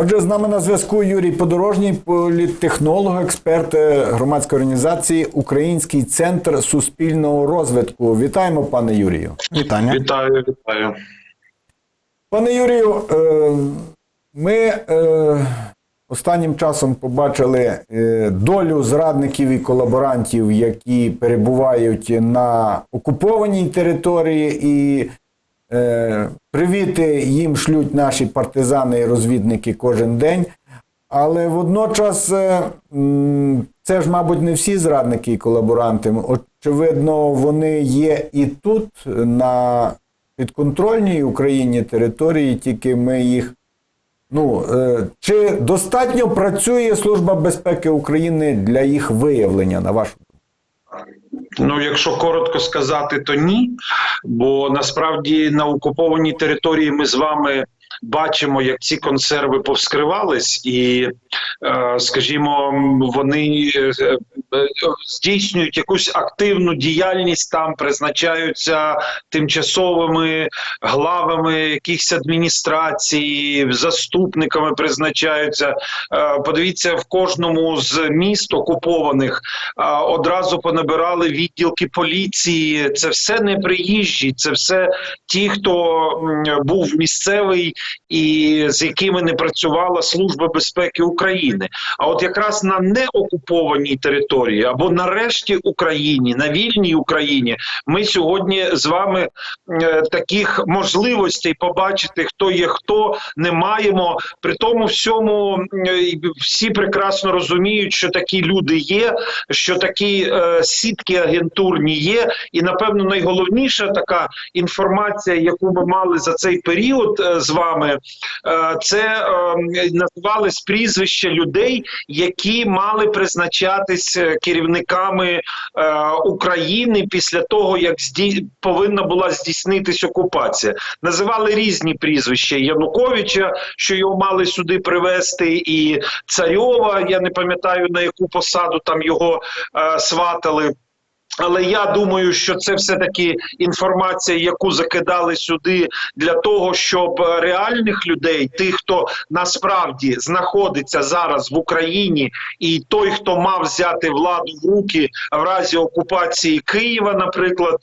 Отже, з нами на зв'язку Юрій Подорожній, політтехнолог, експерт е, громадської організації Український центр суспільного розвитку. Вітаємо, пане Юрію. Вітання. Вітаю, вітаю. Пане Юрію, е, ми е, останнім часом побачили долю зрадників і колаборантів, які перебувають на окупованій території, і привіти їм шлють наші партизани і розвідники кожен день. Але водночас е, це ж, мабуть, не всі зрадники і колаборанти. Очевидно, вони є і тут, на підконтрольній Україні території, тільки ми їх. Ну, е, чи достатньо працює Служба безпеки України для їх виявлення, на вашу? Ну, якщо коротко сказати, то ні. Бо насправді на окупованій території ми з вами бачимо, як ці консерви повскривались, і, е, скажімо, вони е, е, здійснюють якусь активну діяльність там, призначаються тимчасовими главами якихось адміністрацій, заступниками призначаються. Подивіться, в кожному з міст окупованих одразу понабирали відділки поліції. Це все не приїжджі, це все ті, хто був місцевий і з якими не працювала Служба безпеки України. А от якраз на неокупованій території або нарешті Україні, на вільній Україні, ми сьогодні з вами е, таких можливостей побачити, хто є хто, не маємо. При тому всьому е, всі прекрасно розуміють, що такі люди є, що такі е, сітки агентурні є, і напевно найголовніша така інформація, яку ми мали за цей період е, з вами, е, це е, називались прізвища людей, які мали призначатись е, керівниками України після того, як зді... повинна була здійснитись окупація. Називали різні прізвища Януковича, що його мали сюди привезти, і Царьова. Я не пам'ятаю на яку посаду там його сватали. Але я думаю, що це все-таки інформація, яку закидали сюди для того, щоб е, реальних людей, тих, хто насправді знаходиться зараз в Україні, і той, хто мав взяти владу в руки в разі окупації Києва, наприклад,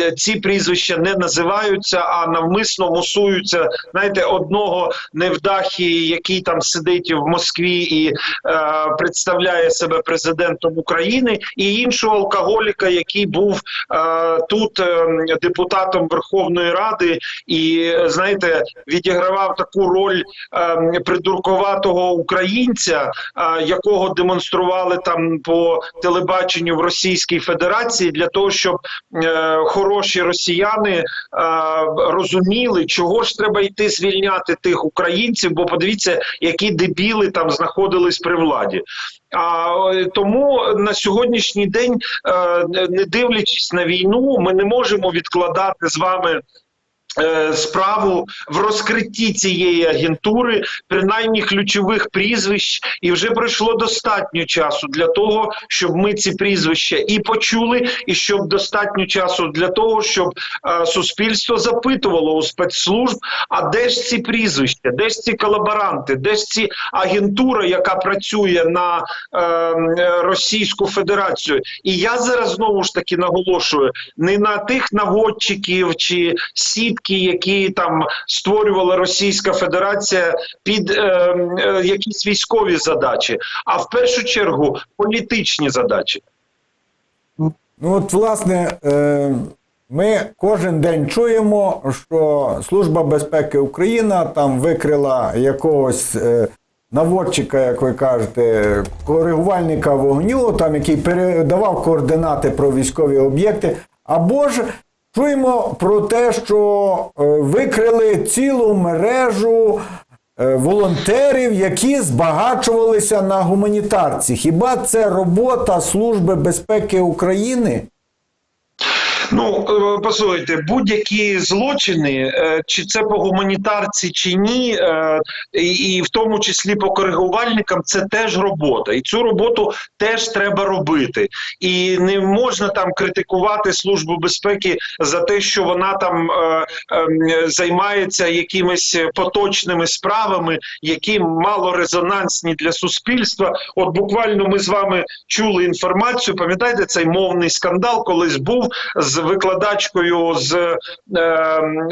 е, ці прізвища не називаються, а навмисно мусуються. Знаєте, одного невдахі, який там сидить в Москві і е, представляє себе президентом України, і іншого алкоголіка, який був е, тут е, депутатом Верховної Ради, і знаєте, відігравав таку роль е, придурковатого українця, е, якого демонстрували там по телебаченню в Російській Федерації, для того, щоб е, хороші росіяни е, розуміли, чого ж треба йти звільняти тих українців, бо подивіться, які дебіли там знаходились при владі. А е, тому на сьогоднішній день, е, не дивлячись на війну, ми не можемо відкладати з вами. Е, Справу в розкритті цієї агентури, принаймні ключових прізвищ, і вже пройшло достатньо часу для того, щоб ми ці прізвища і почули, і щоб достатньо часу для того, щоб е, суспільство запитувало у спецслужб, а де ж ці прізвища, де ж ці колаборанти, де ж ці агентура, яка працює на е, Російську Федерацію. І я зараз знову ж таки наголошую не на тих наводчиків чи сітки, які там створювала Російська Федерація під е, е, якісь військові задачі, а в першу чергу політичні задачі. Ну, от, власне, е, ми кожен день чуємо, що Служба безпеки України там викрила якогось е, наводчика, як ви кажете, коригувальника вогню, там, який передавав координати про військові об'єкти. Або ж чуємо про те, що е, викрили цілу мережу е, волонтерів, які збагачувалися на гуманітарці. Хіба це робота Служби безпеки України? Ну, е, послухайте, будь-які злочини, е, чи це по гуманітарці, чи ні, е, і, в тому числі по коригувальникам, це теж робота. І цю роботу теж треба робити. І не можна там критикувати Службу безпеки за те, що вона там е, е, займається якимись поточними справами, які мало резонансні для суспільства. От буквально ми з вами чули інформацію. Пам'ятаєте цей мовний скандал, колись був з викладачкою з е,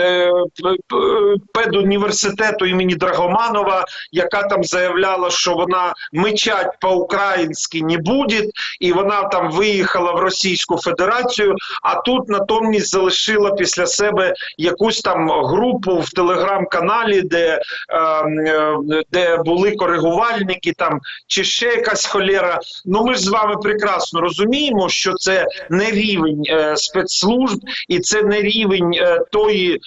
е, педуніверситету імені Драгоманова, яка там заявляла, що вона мечать по-українськи не буде, і вона там виїхала в Російську Федерацію. А тут натомість залишила після себе якусь там групу в телеграм-каналі, де, е, е, де були коригувальники, там чи ще якась холєра. Ну ми ж з вами прекрасно розуміємо, що це не рівень е, спецслужб, і це не рівень е, тої е,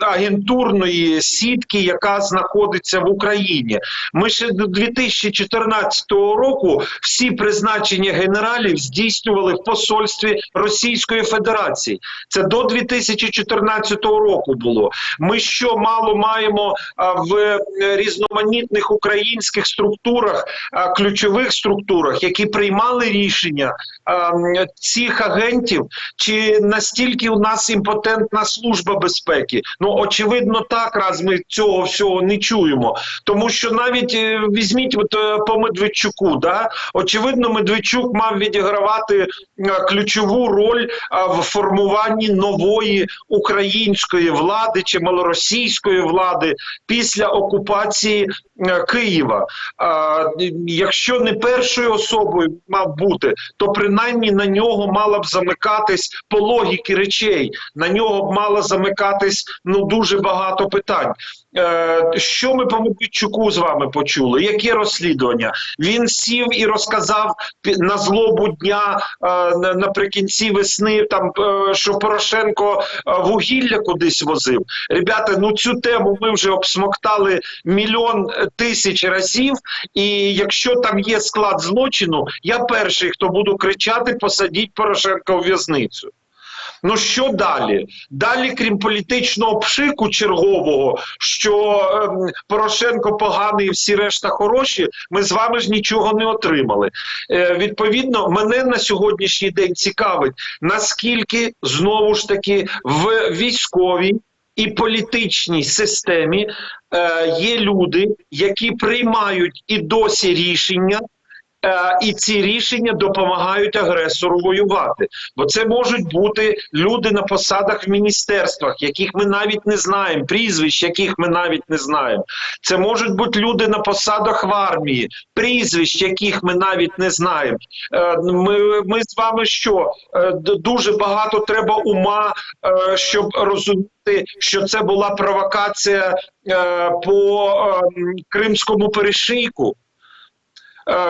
агентурної сітки, яка знаходиться в Україні. Ми ще до 2014 року всі призначення генералів здійснювали в посольстві Російської Федерації. Це до 2014 року було. Ми що мало маємо в е, різноманітних українських структурах, ключових структурах, які приймали рішення цих агентів, чи настільки у нас імпотентна служба безпеки? Ну очевидно, так раз ми цього всього не чуємо. Тому що навіть е, візьміть от, е, по Медведчуку, да очевидно, Медведчук мав відігравати е, ключову роль в формуванні нової української влади чи малоросійської влади після окупації Києва. Якщо не першою особою мав бути, то принаймні на нього мала б замикатись по логіки речей. На нього б мало замикатись ну дуже багато питань. Е, що ми по Медведчуку з вами почули? Яке розслідування? Він сів і розказав на злобу дня е, наприкінці весни, там е, що Порошенко вугілля кудись возив. Ребята, ну цю тему ми вже обсмоктали мільйон тисяч разів. І якщо там є склад злочину, я перший, хто буду кричати, посадіть Порошенка у в'язницю. Ну що далі? Далі, крім політичного пшику чергового, що ем, Порошенко поганий, і всі решта хороші, ми з вами ж нічого не отримали. Е, відповідно, мене на сьогоднішній день цікавить, наскільки знову ж таки в військовій і політичній системі е, є люди, які приймають і досі рішення. Е, і ці рішення допомагають агресору воювати, бо це можуть бути люди на посадах в міністерствах, яких ми навіть не знаємо, прізвищ, яких ми навіть не знаємо. Це можуть бути люди на посадах в армії, прізвищ, яких ми навіть не знаємо. Е, Ми, ми з вами що Е, дуже багато треба ума, е, щоб розуміти, що це була провокація е, по ем, Кримському перешийку е,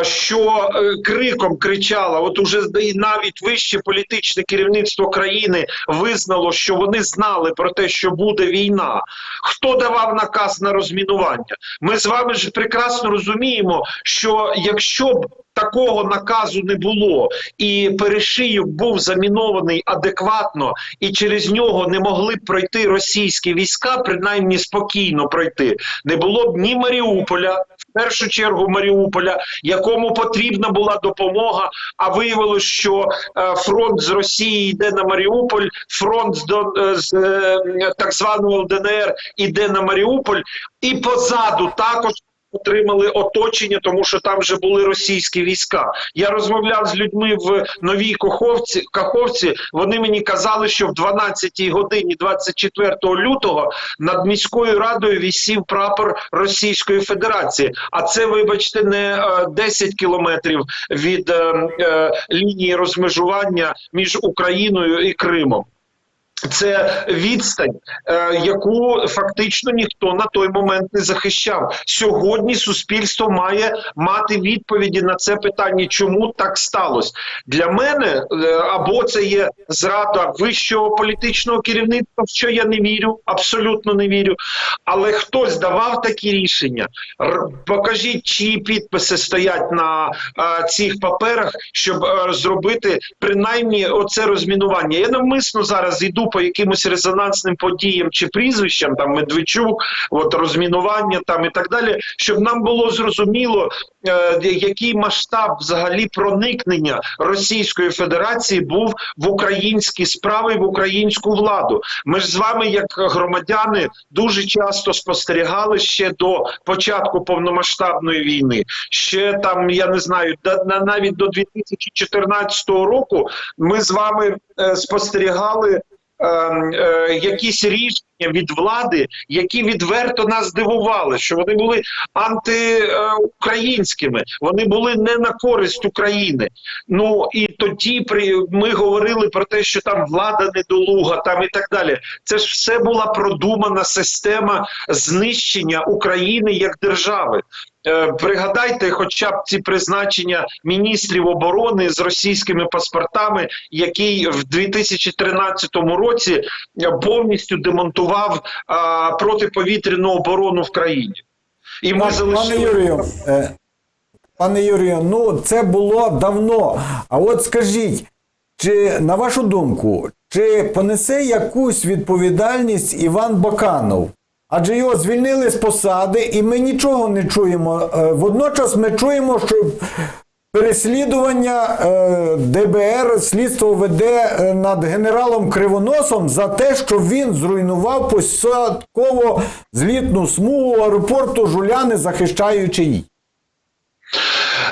що е, криком кричала, от уже і навіть вище політичне керівництво країни визнало, що вони знали про те, що буде війна. Хто давав наказ на розмінування? Ми з вами ж прекрасно розуміємо, що якщо б такого наказу не було, і перешийок був замінований адекватно, і через нього не могли б пройти російські війська, принаймні спокійно пройти, не було б ні Маріуполя, в першу чергу Маріуполя, якому потрібна була допомога. А виявилось, що е, фронт з Росії йде на Маріуполь, фронт з, Дон- е, з е, так званого ЛДНР іде на Маріуполь, і позаду також. Отримали оточення, тому що там вже були російські війська. Я розмовляв з людьми в новій Каховці. Каховці. Вони мені казали, що в 12-й годині 24 лютого над міською радою вісів прапор Російської Федерації. А це, вибачте, не е, 10 кілометрів від е, е, лінії розмежування між Україною і Кримом. Це відстань, е, яку фактично ніхто на той момент не захищав. Сьогодні суспільство має мати відповіді на це питання, чому так сталося. Для мене е, або це є зрада вищого політичного керівництва, в що я не вірю, абсолютно не вірю. Але хтось давав такі рішення. Покажіть, чиї підписи стоять на е, цих паперах, щоб зробити принаймні оце розмінування. Я навмисно зараз йду по якимось резонансним подіям чи прізвищам, там Медведчук, от розмінування там і так далі, щоб нам було зрозуміло, е, який масштаб взагалі проникнення Російської Федерації був в українські справи, в українську владу. Ми ж з вами, як громадяни, дуже часто спостерігали ще до початку повномасштабної війни. Ще там я не знаю, навіть до 2014 року ми з вами е, спостерігали. Ем, е, якісь рішення від влади, які відверто нас дивували, що вони були антиукраїнськими, вони були не на користь України. Ну і тоді при ми говорили про те, що там влада недолуга, там і так далі. Це ж все була продумана система знищення України як держави. Е, Пригадайте, хоча б ці призначення міністрів оборони з російськими паспортами, який в 2013 році повністю демонтував а, протиповітряну оборону в країні. І ми Пане залишили Юрію, е, пане Юрію, ну це було давно. А от скажіть, чи на вашу думку, чи понесе якусь відповідальність Іван Баканов? Адже його звільнили з посади, і ми нічого не чуємо. Е, Водночас ми чуємо, що переслідування е, ДБР слідство веде е, над генералом Кривоносом за те, що він зруйнував посадково злітну смугу аеропорту Жуляни, захищаючи її.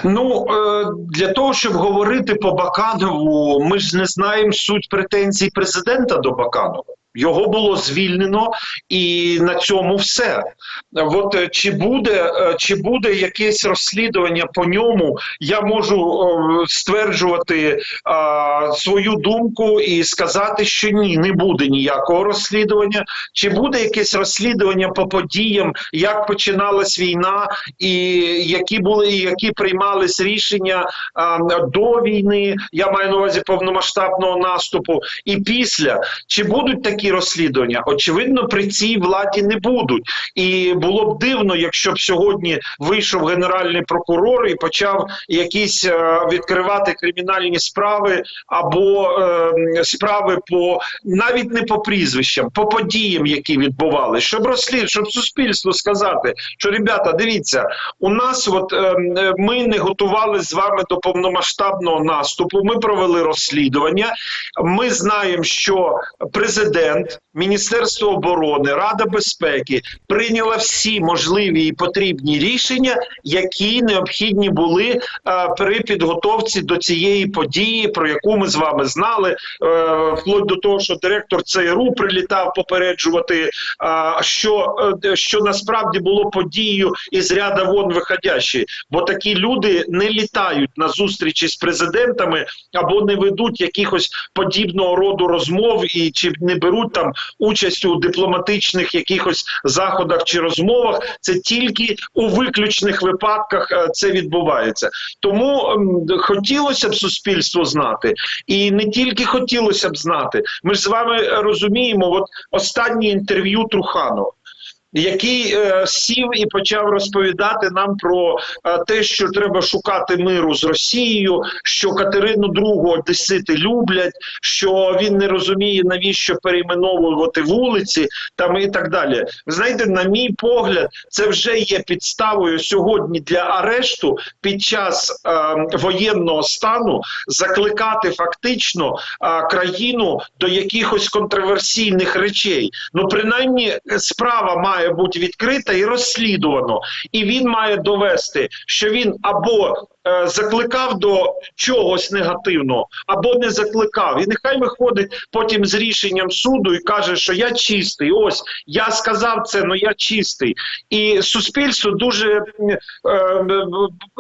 Ну е, для того, щоб говорити по Баканову, ми ж не знаємо суть претензій президента до Баканова. Його було звільнено, і на цьому все. От е, чи буде, е, чи буде якесь розслідування по ньому, я можу е, стверджувати е, свою думку і сказати, що ні, не буде ніякого розслідування. Чи буде якесь розслідування по подіям, як починалась війна, і які були, які приймались рішення а, до війни, я маю на увазі повномасштабного наступу, і після чи будуть такі розслідування? Очевидно, при цій владі не будуть. І було б дивно, якщо б сьогодні вийшов генеральний прокурор і почав якісь е, відкривати кримінальні справи або е, справи по навіть не по прізвищам, по подіям, які відбувалися, щоб розслід, щоб суспільству сказати, що ребята, дивіться, у нас от е, е, ми не готували з вами до повномасштабного наступу. Ми провели розслідування. Ми знаємо, що президент, Міністерство оборони, Рада безпеки прийняла всі можливі і потрібні рішення, які необхідні були е, при підготовці до цієї події, про яку ми з вами знали, е, вплоть до того, що директор ЦРУ прилітав попереджувати, е, що, е, що насправді було подією із ряда вон виходящої, бо такі люди не літають на зустрічі з президентами або не ведуть якихось подібного роду розмов і чи не беруть там участь у дипломатичних якихось заходах чи розмовах. Це тільки у виключних випадках е, це відбувається. Тому ем, хотілося б суспільство знати, і не тільки хотілося б знати. Ми ж з вами розуміємо, от останнє інтерв'ю Труханова. Який е, сів і почав розповідати нам про е, те, що треба шукати миру з Росією, що Катерину II одесити люблять, що він не розуміє навіщо перейменовувати вулиці, там і так далі. Знаєте, на мій погляд, це вже є підставою сьогодні для арешту під час е, воєнного стану закликати фактично е, країну до якихось контроверсійних речей. Ну, принаймні, справа має бути відкрита і розслідувано, і він має довести, що він або закликав до чогось негативного або не закликав. І нехай виходить потім з рішенням суду і каже, що я чистий. Ось я сказав це, але я чистий. І суспільство дуже е, е,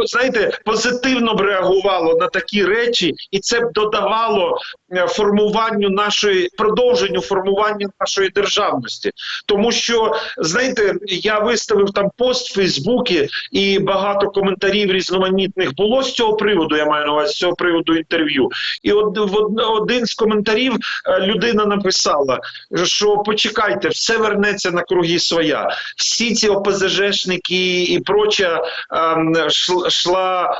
знаєте, позитивно б реагувало на такі речі, і це б додавало е, формуванню нашої продовженню формування нашої державності. Тому що знаєте, я виставив там пост в Фейсбуці, і багато коментарів різноманітних було з цього приводу. Я маю на увазі з цього приводу інтерв'ю. І од, в од- один з коментарів е, людина написала, що почекайте, все вернеться на круги своя. Всі ці ОПЗЖшники і проча ем, шла.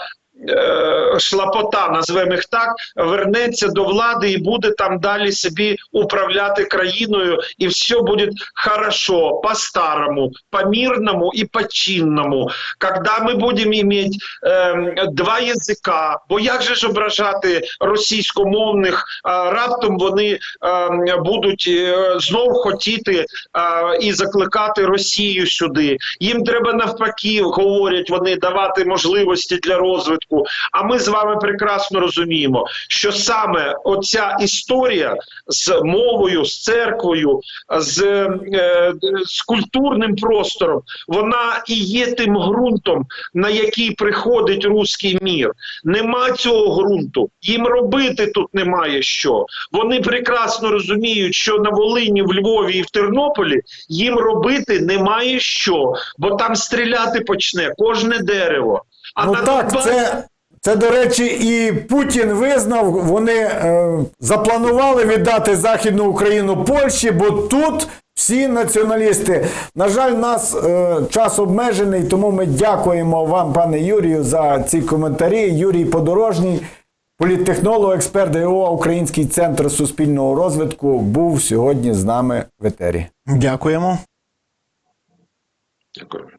Е, Шлапота, назвемо їх так, вернеться до влади і буде там далі собі управляти країною, і все буде хорошо, по-старому, по-мирному і по-чинному. Когда ми будемо мати ем, два язика, бо як же ж ображати російськомовних, а, раптом вони ем, будуть е, знов хотіти а, і закликати Росію сюди. Їм треба навпаки, говорять вони, давати можливості для розвитку. А ми з вами прекрасно розуміємо, що саме оця історія з мовою, з церквою, з, е, з культурним простором, вона і є тим ґрунтом, на який приходить руський мір. Нема цього ґрунту. Їм робити тут немає що. Вони прекрасно розуміють, що на Волині, в Львові і в Тернополі їм робити немає що, бо там стріляти почне кожне дерево. А Ну на так, це, це, до речі, і Путін визнав, вони е, запланували віддати Західну Україну Польщі, бо тут всі націоналісти. На жаль, нас е, час обмежений, тому ми дякуємо вам, пане Юрію, за ці коментарі. Юрій Подорожній, політтехнолог, експерт ДО Український центр суспільного розвитку, був сьогодні з нами в етері. Дякуємо. Дякую.